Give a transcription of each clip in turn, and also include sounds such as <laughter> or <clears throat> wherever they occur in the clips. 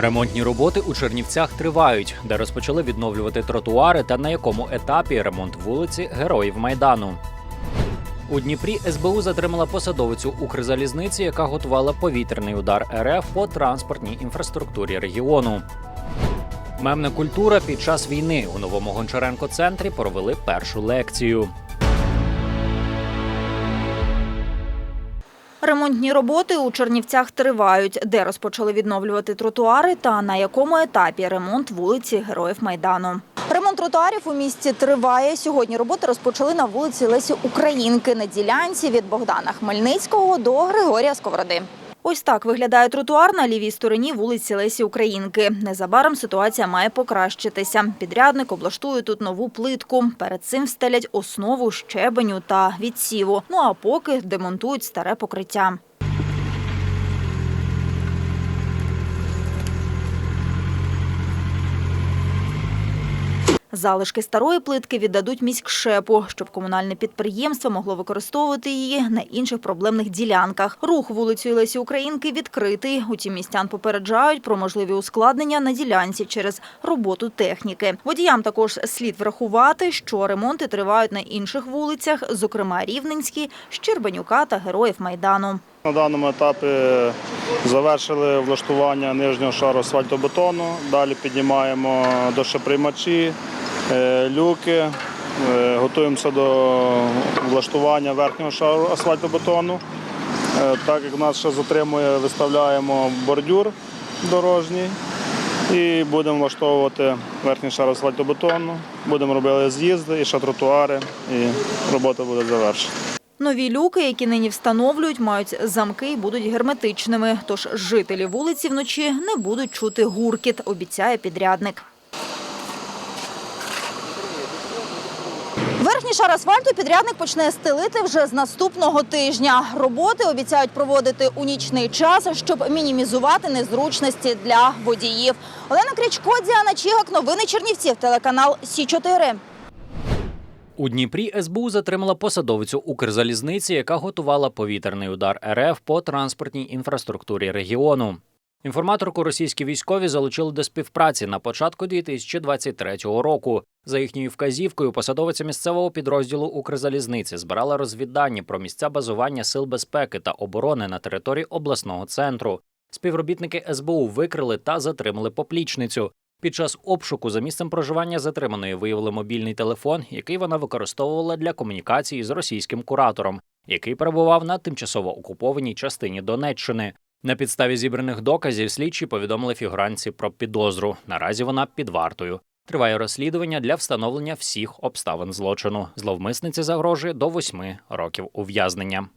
Ремонтні роботи у Чернівцях тривають, де розпочали відновлювати тротуари та на якому етапі ремонт вулиці Героїв Майдану. У Дніпрі СБУ затримала посадовицю Укрзалізниці, яка готувала повітряний удар РФ по транспортній інфраструктурі регіону. Мемна культура під час війни у новому Гончаренко центрі провели першу лекцію. Ремонтні роботи у Чернівцях тривають, де розпочали відновлювати тротуари та на якому етапі ремонт вулиці Героїв Майдану. Ремонт тротуарів у місті триває. Сьогодні роботи розпочали на вулиці Лесі Українки на ділянці від Богдана Хмельницького до Григорія Сковороди. Ось так виглядає тротуар на лівій стороні вулиці Лесі Українки. Незабаром ситуація має покращитися. Підрядник облаштує тут нову плитку. Перед цим встелять основу, щебеню та відсіву. Ну а поки демонтують старе покриття. Залишки старої плитки віддадуть міськшепу, щоб комунальне підприємство могло використовувати її на інших проблемних ділянках. Рух вулицею Лесі Українки відкритий. Утім, містян попереджають про можливі ускладнення на ділянці через роботу техніки. Водіям також слід врахувати, що ремонти тривають на інших вулицях, зокрема Рівненській, Щербанюка та Героїв Майдану. На даному етапі завершили влаштування нижнього шару асфальтобетону. Далі піднімаємо дощоприймачі, люки. Е, Готуємося до влаштування верхнього шару асфальтобетону. Е, Так як нас ще затримує, виставляємо бордюр дорожній і будемо влаштовувати верхній шар асфальтобетону. Будемо робити з'їзди і ще тротуари, і робота буде завершена. Нові люки, які нині встановлюють, мають замки і будуть герметичними. Тож жителі вулиці вночі не будуть чути гуркіт, обіцяє підрядник. Верхній шар асфальту підрядник почне стелити вже з наступного тижня. Роботи обіцяють проводити у нічний час, щоб мінімізувати незручності для водіїв. Олена Крічко, Діана Чігак, новини Чернівців, телеканал Сі 4 У Дніпрі СБУ затримала посадовицю Укрзалізниці, яка готувала повітряний удар РФ по транспортній інфраструктурі регіону. Інформаторку російські військові залучили до співпраці на початку 2023 року. За їхньою вказівкою, посадовиця місцевого підрозділу Укрзалізниці збирала розвіддані про місця базування сил безпеки та оборони на території обласного центру. Співробітники СБУ викрили та затримали поплічницю. Під час обшуку за місцем проживання затриманої виявили мобільний телефон, який вона використовувала для комунікації з російським куратором, який перебував на тимчасово окупованій частині Донеччини. На підставі зібраних доказів слідчі повідомили фігуранці про підозру. Наразі вона під вартою. Триває розслідування для встановлення всіх обставин злочину. Зловмисниці загрожує до восьми років ув'язнення.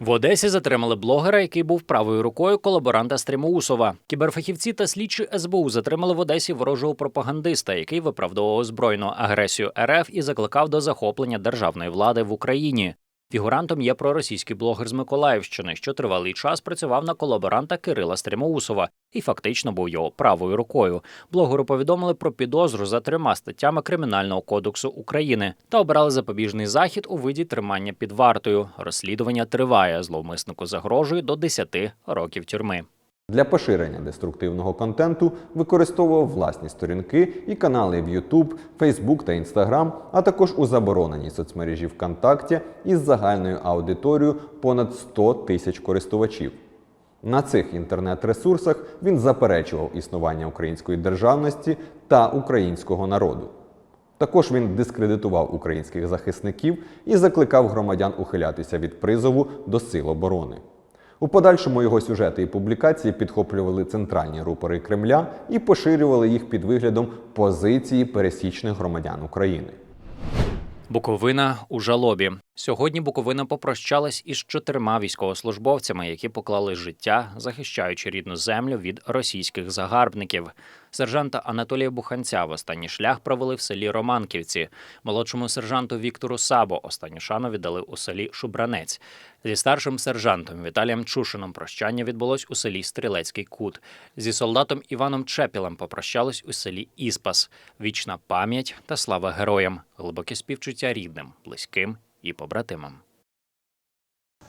В Одесі затримали блогера, який був правою рукою колаборанта Стрімоусова. Кіберфахівці та слідчі СБУ затримали в Одесі ворожого пропагандиста, який виправдовував збройну агресію РФ і закликав до захоплення державної влади в Україні. Фігурантом є проросійський блогер з Миколаївщини, що тривалий час працював на колаборанта Кирила Стримоусова і фактично був його правою рукою. Блогеру повідомили про підозру за трьома статтями Кримінального кодексу України та обрали запобіжний захід у виді тримання під вартою. Розслідування триває. Зловмиснику загрожує до 10 років тюрми. Для поширення деструктивного контенту використовував власні сторінки і канали в YouTube, Facebook та Instagram, а також у забороненій соцмережі ВКонтакті із загальною аудиторією понад 100 тисяч користувачів. На цих інтернет-ресурсах він заперечував існування української державності та українського народу. Також він дискредитував українських захисників і закликав громадян ухилятися від призову до сил оборони. У подальшому його сюжети і публікації підхоплювали центральні рупори Кремля і поширювали їх під виглядом позиції пересічних громадян України. Буковина у жалобі. Сьогодні Буковина попрощалась із чотирма військовослужбовцями, які поклали життя, захищаючи рідну землю від російських загарбників. Сержанта Анатолія Буханця в останній шлях провели в селі Романківці. Молодшому сержанту Віктору Сабо останню шану віддали у селі Шубранець. Зі старшим сержантом Віталієм Чушином прощання відбулось у селі Стрілецький Кут. Зі солдатом Іваном Чепілем попрощались у селі Іспас. Вічна пам'ять та слава героям, глибоке співчуття рідним, близьким і побратимам.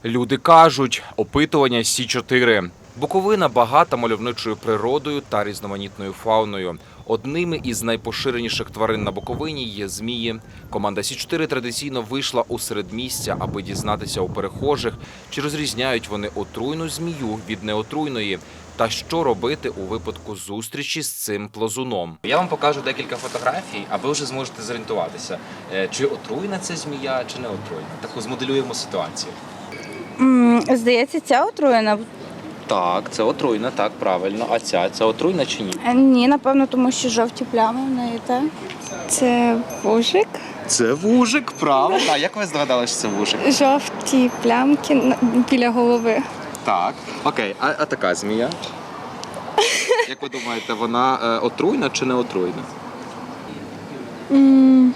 Люди кажуть, опитування Сі 4 Буковина багата мальовничою природою та різноманітною фауною. Одними із найпоширеніших тварин на Буковині є змії. Команда Сі 4 традиційно вийшла у середмістя, аби дізнатися у перехожих, чи розрізняють вони отруйну змію від неотруйної, та що робити у випадку зустрічі з цим плазуном. Я вам покажу декілька фотографій, а ви вже зможете зорієнтуватися, е, чи отруйна це змія, чи не отруйна. Таку змоделюємо ситуацію. М, Здається, ця отруєна. Так, це отруйна, так, правильно. А ця це отруйна чи ні? Е, Ні, напевно, тому що жовті плями в неї те. Це вужик. Це вужик, правильно. А як ви здогадали, що це вужик? Жовті плямки біля голови. Так. Окей, а, а така змія? <laughs> Як ви думаєте, вона е, отруйна чи не отруйна? М,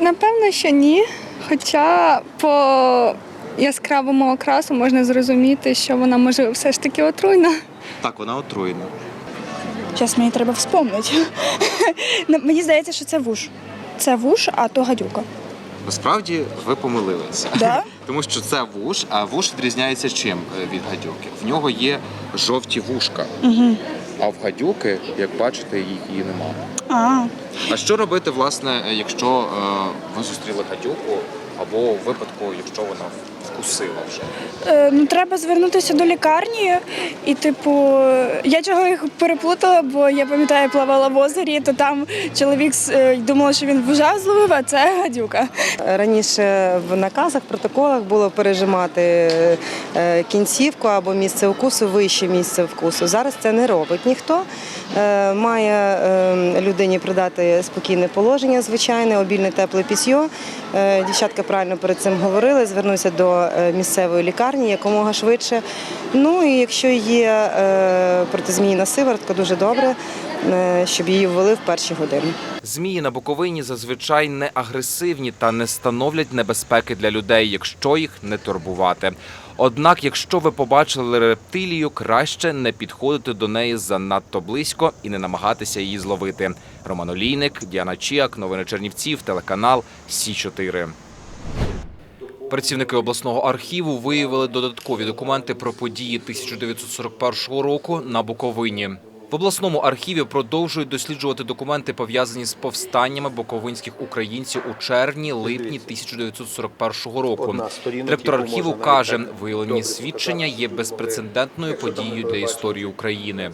Напевно, що ні. Хоча по яскравому окрасу можна зрозуміти, що вона може все ж таки отруйна. Так, вона отруйна. Зараз мені треба вспомнити. <laughs> Ну, Мені здається, що це вуш. Це вуш, а то гадюка. Насправді ви помилилися. Да? <laughs> Тому що це вуш, а вуш відрізняється чим е, від гадюки? В нього є жовті вушка. Угу. А в гадюки, як бачите, її немає. А, А що робити, власне, якщо е, ви зустріли гадюку, або в випадку, якщо вона вкусила вже? е, ну треба звернутися до лікарні. І, типу, я чого їх переплутала, бо я пам'ятаю, плавала в озері, то там чоловік е, думав, що він вужав зловив, а це гадюка. Раніше в наказах, протоколах було пережимати е, кінцівку або місце укусу вище місце вкусу. Зараз це не робить ніхто. Е, Має е, людині придати спокійне положення, звичайне, обільне тепле пісьо. Е, Дівчатка правильно перед цим говорили, звернуся до місцевої лікарні якомога швидше. Ну і якщо є протизмійна сиворотка, дуже добре, щоб її ввели в перші години. Змії на Буковині зазвичай не агресивні та не становлять небезпеки для людей, якщо їх не турбувати. Однак, якщо ви побачили рептилію, краще не підходити до неї занадто близько і не намагатися її зловити. Роман Олійник, Діана Чіак, новини Чернівців, телеканал Сі 4 Працівники обласного архіву виявили додаткові документи про події 1941 року на Буковині. В обласному архіві продовжують досліджувати документи, пов'язані з повстаннями буковинських українців у червні-липні 1941 року. Директор архіву каже, виявлені свідчення є безпрецедентною подією для історії України.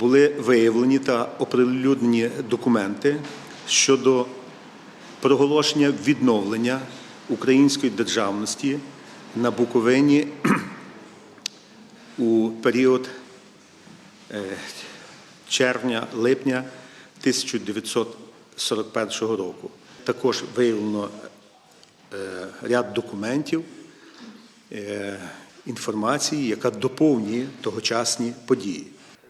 були виявлені та оприлюднені документи щодо проголошення відновлення української державності на Буковині <clears throat> у період е, червня-липня 1941 року. Також виявлено е, ряд документів, е, інформації, яка доповнює тогочасні події.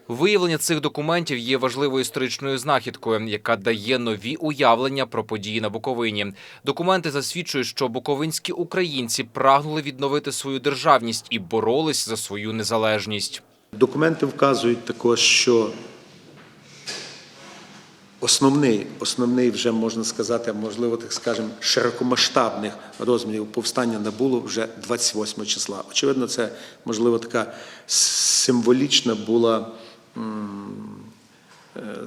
Виявлення цих документів є важливою історичною знахідкою, яка дає нові уявлення про події на Буковині. Документи засвідчують, що буковинські українці прагнули відновити свою державність і боролись за свою незалежність. Документи вказують також, що основний, основний вже можна сказати, можливо, так скажемо, широкомасштабних розмірів повстання набуло вже 28 числа. Очевидно, це можливо така символічна була. е,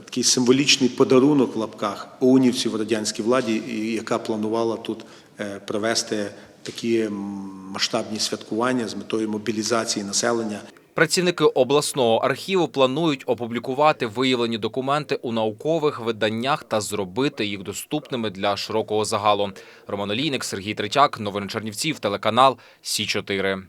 Такий символічний подарунок в лапках ОУНівців радянській владі, яка планувала тут е, провести такі масштабні святкування з метою мобілізації населення Працівники обласного архіву планують опублікувати виявлені документи у наукових виданнях та зробити їх доступними для широкого загалу. Роман Олійник, Сергій Третяк, новини Чернівців, телеканал Сі 4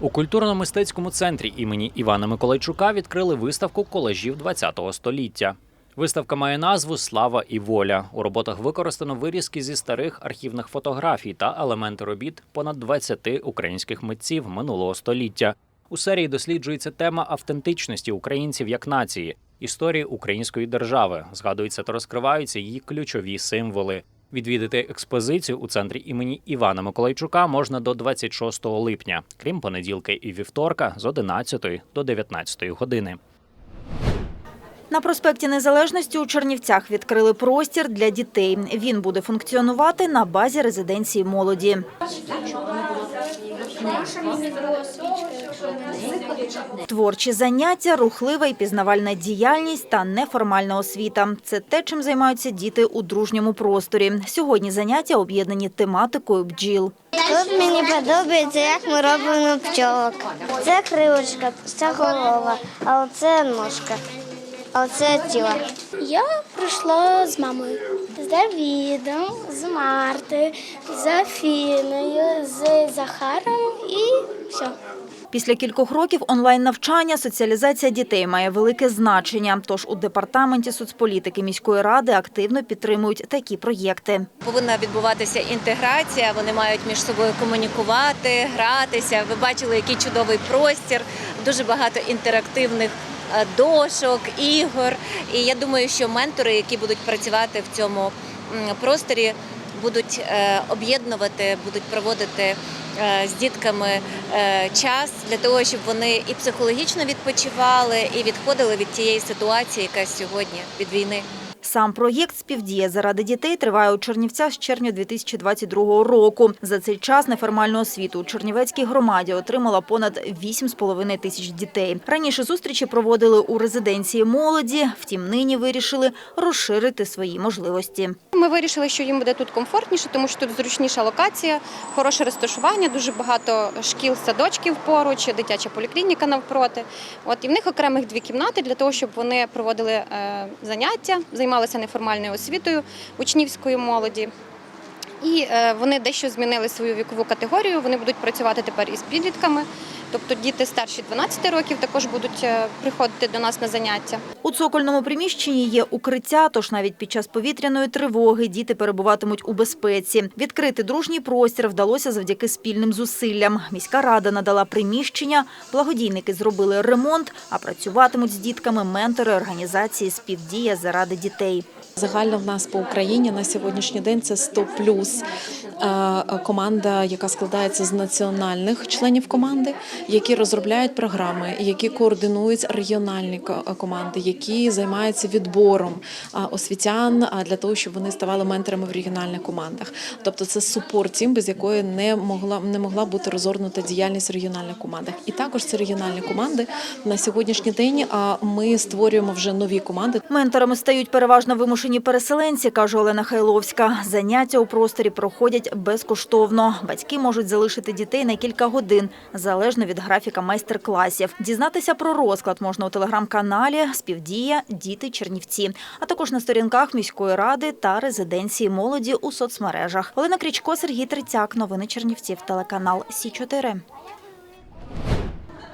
У культурно-мистецькому центрі імені Івана Миколайчука відкрили виставку колажів ХХ століття. Виставка має назву Слава і воля. У роботах використано вирізки зі старих архівних фотографій та елементи робіт понад 20 українських митців минулого століття. У серії досліджується тема автентичності українців як нації, історії української держави. Згадуються та розкриваються її ключові символи. Відвідати експозицію у центрі імені Івана Миколайчука можна до 26 липня, крім понеділка і вівторка з 11 до 19 години. На проспекті Незалежності у Чернівцях відкрили простір для дітей. Він буде функціонувати на базі резиденції молоді. Творчі заняття, рухлива і пізнавальна діяльність та неформальна освіта – це те, чим займаються діти у дружньому просторі. Сьогодні заняття об'єднані тематикою бджіл. Тут мені подобається, як ми робимо пчолок. Це кривочка, це голова, а оце ножка, а оце тіло. Я прийшла з мамою. З Давідом, з Мартою, з Афіною, з Захаром і все. Після кількох років онлайн-навчання соціалізація дітей має велике значення. Тож у департаменті соцполітики міської ради активно підтримують такі проєкти. Повинна відбуватися інтеграція. Вони мають між собою комунікувати, гратися. Ви бачили, який чудовий простір, дуже багато інтерактивних дошок, ігор. І я думаю, що ментори, які будуть працювати в цьому просторі, будуть е, об'єднувати, будуть проводити е, з дітками е, час для того, щоб вони і психологічно відпочивали, і відходили від тієї ситуації, яка сьогодні від війни. Сам проєкт «Співдія заради дітей» триває у Чернівцях з червня 2022 року. За цей час неформальну освіту у Чернівецькій громаді отримала понад 8,5 тисяч дітей. Раніше зустрічі проводили у резиденції молоді, втім нині вирішили розширити свої можливості. Ми вирішили, що їм буде тут комфортніше, тому що тут зручніша локація, хороше розташування, дуже багато шкіл, садочків поруч, дитяча поліклініка навпроти. От і в них окремих дві кімнати для того, щоб вони проводили е, заняття, займалися неформальною освітою учнівської молоді. І е, вони дещо змінили свою вікову категорію. Вони будуть працювати тепер із підлітками. Тобто діти старші 12 років також будуть е, приходити до нас на заняття. У цокольному приміщенні є укриття, тож навіть під час повітряної тривоги діти перебуватимуть у безпеці. Відкрити дружній простір вдалося завдяки спільним зусиллям. Міська рада надала приміщення, благодійники зробили ремонт, а працюватимуть з дітками ментори організації «Співдія заради дітей». Загально в нас по Україні на сьогоднішній день це 100 плюс е, команда, яка складається з національних членів команди, які розробляють програми, які координують регіональні команди, які займаються відбором освітян для того, щоб вони ставали менторами в регіональних командах. Тобто це супорт тім, без якої не могла не могла бути розгорнута діяльність в регіональних командах. І також ці регіональні команди на сьогоднішній день ми створюємо вже нові команди. Менторами стають переважно вимушені переселенці, каже Олена Хайловська. Заняття у просторі проходять безкоштовно. Батьки можуть залишити дітей на кілька годин, залежно від графіка майстер-класів. Дізнатися про розклад можна у телеграм-каналі «Співдія. Діти Чернівці», а також на сторінках міської ради та резиденції молоді у соцмережах. Олена Крічко, Сергій Трицяк. Новини Чернівців. Телеканал Сі 4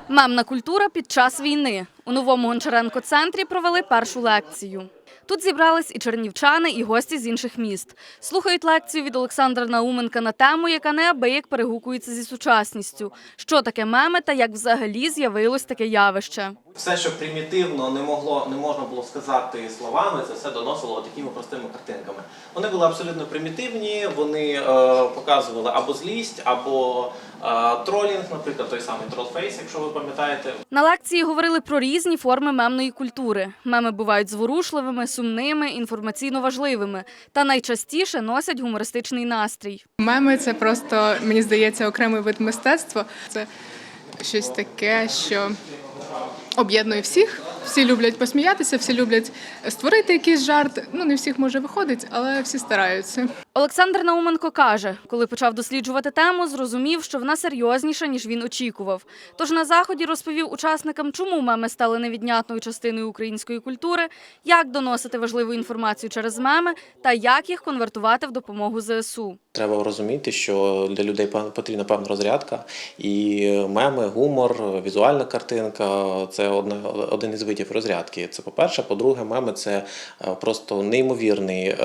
Мемна культура під час війни. У новому Гончаренко-центрі провели першу лекцію. Тут зібрались і чернівчани, і гості з інших міст. Слухають лекцію від Олександра Науменка на тему, яка неабияк перегукується зі сучасністю. Що таке меми та як взагалі з'явилось таке явище. Все, що примітивно не могло не можна було сказати словами, це все доносило такими простими картинками. Вони були абсолютно примітивні, вони е, показували або злість, або е, тролінг, наприклад, той самий тролфейс, якщо ви пам'ятаєте. На лекції говорили про різні форми мемної культури. Меми бувають зворушливими, сумними, інформаційно важливими та найчастіше носять гумористичний настрій. Меми це просто, мені здається, окремий вид мистецтва. Це щось таке, що об'єднує всіх. Всі люблять посміятися, всі люблять створити якийсь жарт. Ну, не всіх може виходить, але всі стараються. Олександр Науменко каже, коли почав досліджувати тему, зрозумів, що вона серйозніша, ніж він очікував. Тож на заході розповів учасникам, чому меми стали невіднятною частиною української культури, як доносити важливу інформацію через меми та як їх конвертувати в допомогу ЗСУ. Треба розуміти, що для людей потрібна певна розрядка, і меми, гумор, візуальна картинка це одна, один із видів розрядки. Це по-перше. По-друге, меми це е, просто неймовірний е,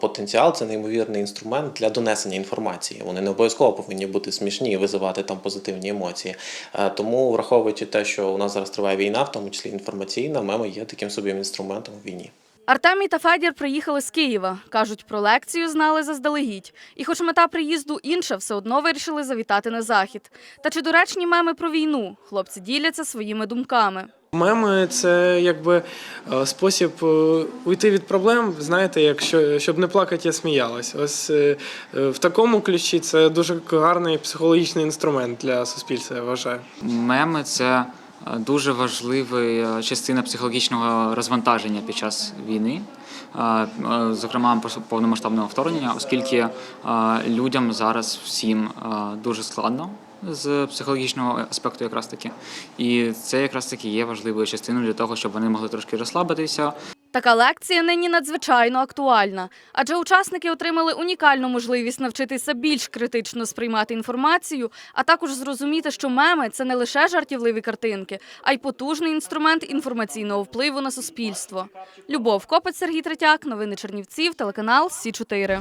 потенціал, це неймовірний інструмент для донесення інформації. Вони не обов'язково повинні бути смішні і визивати там позитивні емоції. Е, Тому, враховуючи те, що у нас зараз триває війна, в тому числі інформаційна, меми є таким собі інструментом в війні. Артемій та Федір приїхали з Києва. Кажуть, про лекцію знали заздалегідь. І хоч мета приїзду інша, все одно вирішили завітати на захід. Та чи доречні меми про війну? Хлопці діляться своїми думками. Меми це якби е, спосіб е, уйти від проблем, знаєте, якщо щоб не плакати, я сміялась. Ось е, в такому ключі це дуже гарний психологічний інструмент для суспільства, я вважаю. Меми це дуже важлива частина психологічного розвантаження під час війни, зокрема повномасштабного вторгнення, оскільки людям зараз всім дуже складно з психологічного аспекту, якраз таки, і це якраз таки є важливою частиною для того, щоб вони могли трошки розслабитися, Така лекція нині надзвичайно актуальна, адже учасники отримали унікальну можливість навчитися більш критично сприймати інформацію, а також зрозуміти, що меми це не лише жартівливі картинки, а й потужний інструмент інформаційного впливу на суспільство. Любов Копець, Сергій Третяк, новини Чернівців, телеканал Сі 4